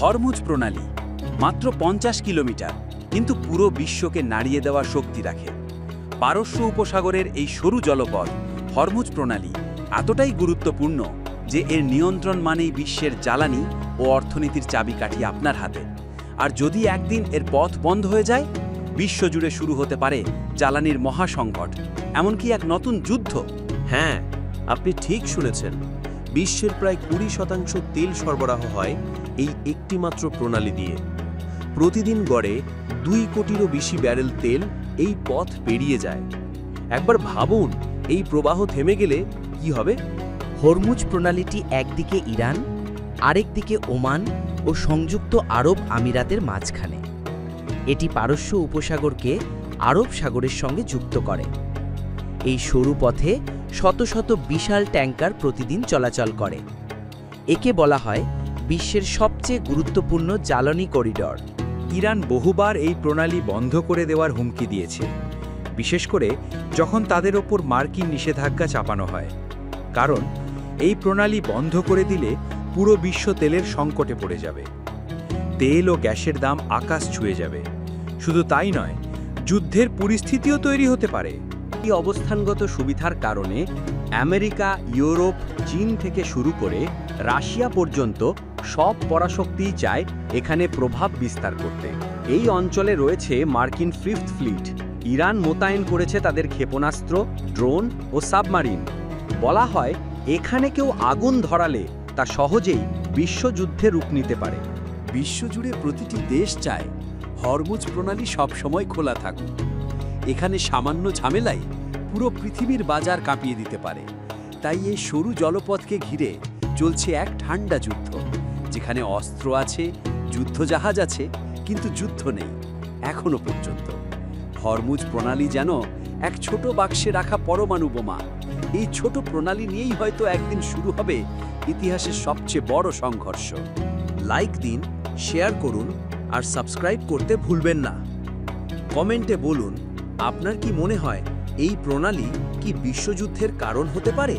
Hormuz প্রণালী, মাত্র পঞ্চাশ কিলোমিটার, কিন্তু পুরো বিশ্বকে নাড়িয়ে দেওয়ার শক্তি রাখে। পারস্য উপসাগরের এই সরু জলপথ, হরমুজ প্রণালী, এতটাই গুরুত্বপূর্ণ যে এর নিয়ন্ত্রণ মানেই বিশ্বের জ্বালানি ও অর্থনীতির চাবিকাঠি আপনার হাতে। আর যদি একদিন এর পথ বন্ধ হয়ে যায়, বিশ্বজুড়ে শুরু হতে পারে জ্বালানির মহাসংকট। এমনকি এক নতুন যুদ্ধ। হ্যাঁ আপনি ঠিক শুনেছেন। বিশ্বের প্রায় কুড়ি শতাংশ তেল সরবরাহ হয় এই একটিমাত্র প্রণালী দিয়ে। প্রতিদিন গড়ে দুই কোটিরও বেশি ব্যারেল তেল এই পথ পেরিয়ে যায়। একবার ভাবুন, এই প্রবাহ থেমে গেলে কি হবে? হরমুজ প্রণালীটি একদিকে ইরান, আরেকদিকে ওমান ও সংযুক্ত আরব আমিরাতের মাঝখানে। এটি পারস্য উপসাগরকে আরব সাগরের সঙ্গে যুক্ত করে। এই সরু পথে শত শত বিশাল ট্যাঙ্কার প্রতিদিন চলাচল করে। একে বলা হয় বিশ্বের সবচেয়ে গুরুত্বপূর্ণ জ্বালানি করিডর। ইরান বহুবার এই প্রণালী বন্ধ করে দেওয়ার হুমকি দিয়েছে। বিশেষ করে যখন তাদের ওপর মার্কিন নিষেধাজ্ঞা চাপানো হয়। কারণ, এই প্রণালী বন্ধ করে দিলে পুরো বিশ্ব তেলের সংকটে পড়ে যাবে। তেল ও গ্যাসের দাম আকাশ ছুঁয়ে যাবে। শুধু তাই নয়, যুদ্ধের পরিস্থিতিও তৈরি হতে পারে। এই অবস্থানগত সুবিধার কারণে আমেরিকা, ইউরোপ, চীন থেকে শুরু করে রাশিয়া পর্যন্ত সব পরাশক্তিই চায় এখানে প্রভাব বিস্তার করতে। এই অঞ্চলে রয়েছে মার্কিন ফিফথ ফ্লিট। ইরান মোতায়েন করেছে তাদের ক্ষেপণাস্ত্র, ড্রোন ও সাবমারিন। বলা হয়, এখানে কেউ আগুন ধরালে তা সহজেই বিশ্বযুদ্ধে রূপ নিতে পারে। বিশ্বজুড়ে প্রতিটি দেশ চায়, হরমুজ প্রণালী সবসময় খোলা থাকুক। এখানে সামান্য ঝামেলাই পুরো পৃথিবীর বাজার কাঁপিয়ে দিতে পারে। তাই এই সরু জলপথকে ঘিরে চলছে এক ঠান্ডা যুদ্ধ, যেখানে অস্ত্র আছে, যুদ্ধজাহাজ আছে, কিন্তু যুদ্ধ নেই, এখনও পর্যন্ত। হরমুজ প্রণালী যেন এক ছোট বাক্সে রাখা পরমাণু বোমা। এই ছোট প্রণালী নিয়েই হয়তো একদিন শুরু হবে ইতিহাসের সবচেয়ে বড় সংঘর্ষ। লাইক দিন, শেয়ার করুন আর সাবস্ক্রাইব করতে ভুলবেন না। কমেন্টে বলুন আপনার কি মনে হয় এই প্রণালী কি বিশ্বযুদ্ধের কারণ হতে পারে?